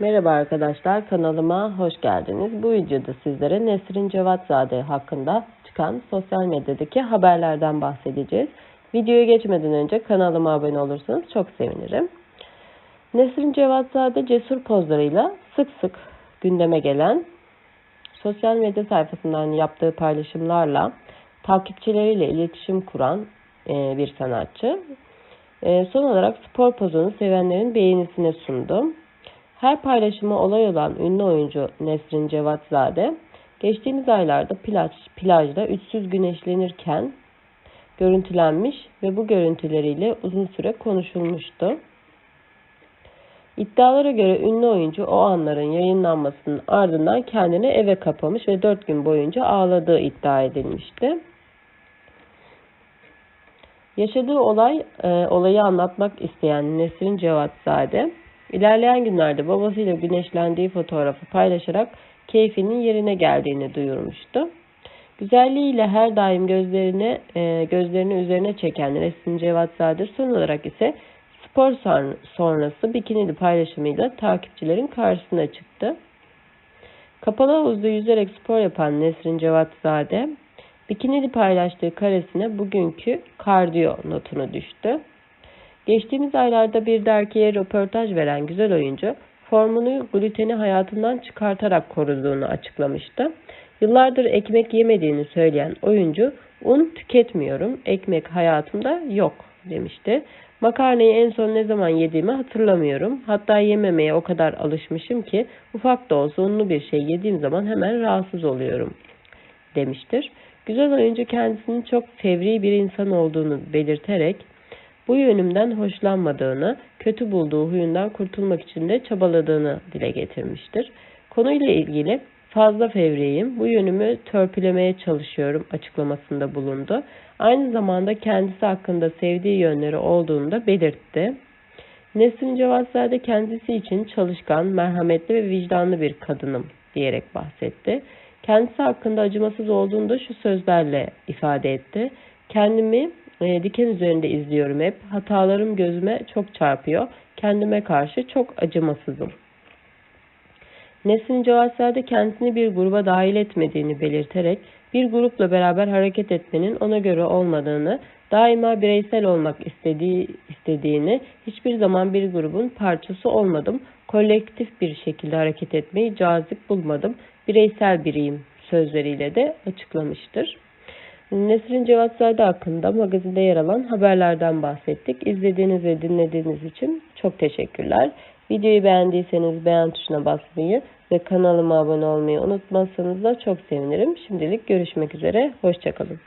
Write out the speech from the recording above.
Merhaba arkadaşlar, kanalıma hoş geldiniz. Bu videoda sizlere Nesrin Cevatzade hakkında çıkan sosyal medyadaki haberlerden bahsedeceğiz. Videoya geçmeden önce kanalıma abone olursanız çok sevinirim. Nesrin Cevatzade cesur pozlarıyla sık sık gündeme gelen sosyal medya sayfasından yaptığı paylaşımlarla takipçileriyle iletişim kuran e, bir sanatçı. E, son olarak spor pozunu sevenlerin beğenisine sundu. Her paylaşımı olay olan ünlü oyuncu Nesrin Cevatzade, geçtiğimiz aylarda plaj, plajda üstsüz güneşlenirken görüntülenmiş ve bu görüntüleriyle uzun süre konuşulmuştu. İddialara göre ünlü oyuncu o anların yayınlanmasının ardından kendini eve kapamış ve 4 gün boyunca ağladığı iddia edilmişti. Yaşadığı olay, e, olayı anlatmak isteyen Nesrin Cevatzade, ilerleyen günlerde babasıyla güneşlendiği fotoğrafı paylaşarak keyfinin yerine geldiğini duyurmuştu. Güzelliğiyle her daim gözlerini, e, gözlerini üzerine çeken Nesrin Cevatzade son olarak ise spor sonrası bikinili paylaşımıyla takipçilerin karşısına çıktı. Kapalı havuzda yüzerek spor yapan Nesrin Cevatzade, bikinili paylaştığı karesine bugünkü kardiyo notunu düştü. Geçtiğimiz aylarda bir dergiye röportaj veren güzel oyuncu, formunu gluteni hayatından çıkartarak koruduğunu açıklamıştı. Yıllardır ekmek yemediğini söyleyen oyuncu, un tüketmiyorum, ekmek hayatımda yok demişti. Makarnayı en son ne zaman yediğimi hatırlamıyorum. Hatta yememeye o kadar alışmışım ki ufak da olsa unlu bir şey yediğim zaman hemen rahatsız oluyorum demiştir. Güzel oyuncu kendisinin çok fevri bir insan olduğunu belirterek bu yönümden hoşlanmadığını, kötü bulduğu huyundan kurtulmak için de çabaladığını dile getirmiştir. Konuyla ilgili fazla fevriyim, bu yönümü törpülemeye çalışıyorum açıklamasında bulundu. Aynı zamanda kendisi hakkında sevdiği yönleri olduğunu da belirtti. Nesrin Cevatzade kendisi için çalışkan, merhametli ve vicdanlı bir kadınım diyerek bahsetti. Kendisi hakkında acımasız olduğunu da şu sözlerle ifade etti. Kendimi e, diken üzerinde izliyorum hep. Hatalarım gözüme çok çarpıyor. Kendime karşı çok acımasızım. Nesrin Cevatzade kendisini bir gruba dahil etmediğini belirterek bir grupla beraber hareket etmenin ona göre olmadığını, daima bireysel olmak istediği, istediğini, hiçbir zaman bir grubun parçası olmadım, kolektif bir şekilde hareket etmeyi cazip bulmadım, bireysel biriyim sözleriyle de açıklamıştır. Nesrin Cevatzade hakkında magazinde yer alan haberlerden bahsettik. İzlediğiniz ve dinlediğiniz için çok teşekkürler. Videoyu beğendiyseniz beğen tuşuna basmayı ve kanalıma abone olmayı unutmazsanız da çok sevinirim. Şimdilik görüşmek üzere. Hoşçakalın.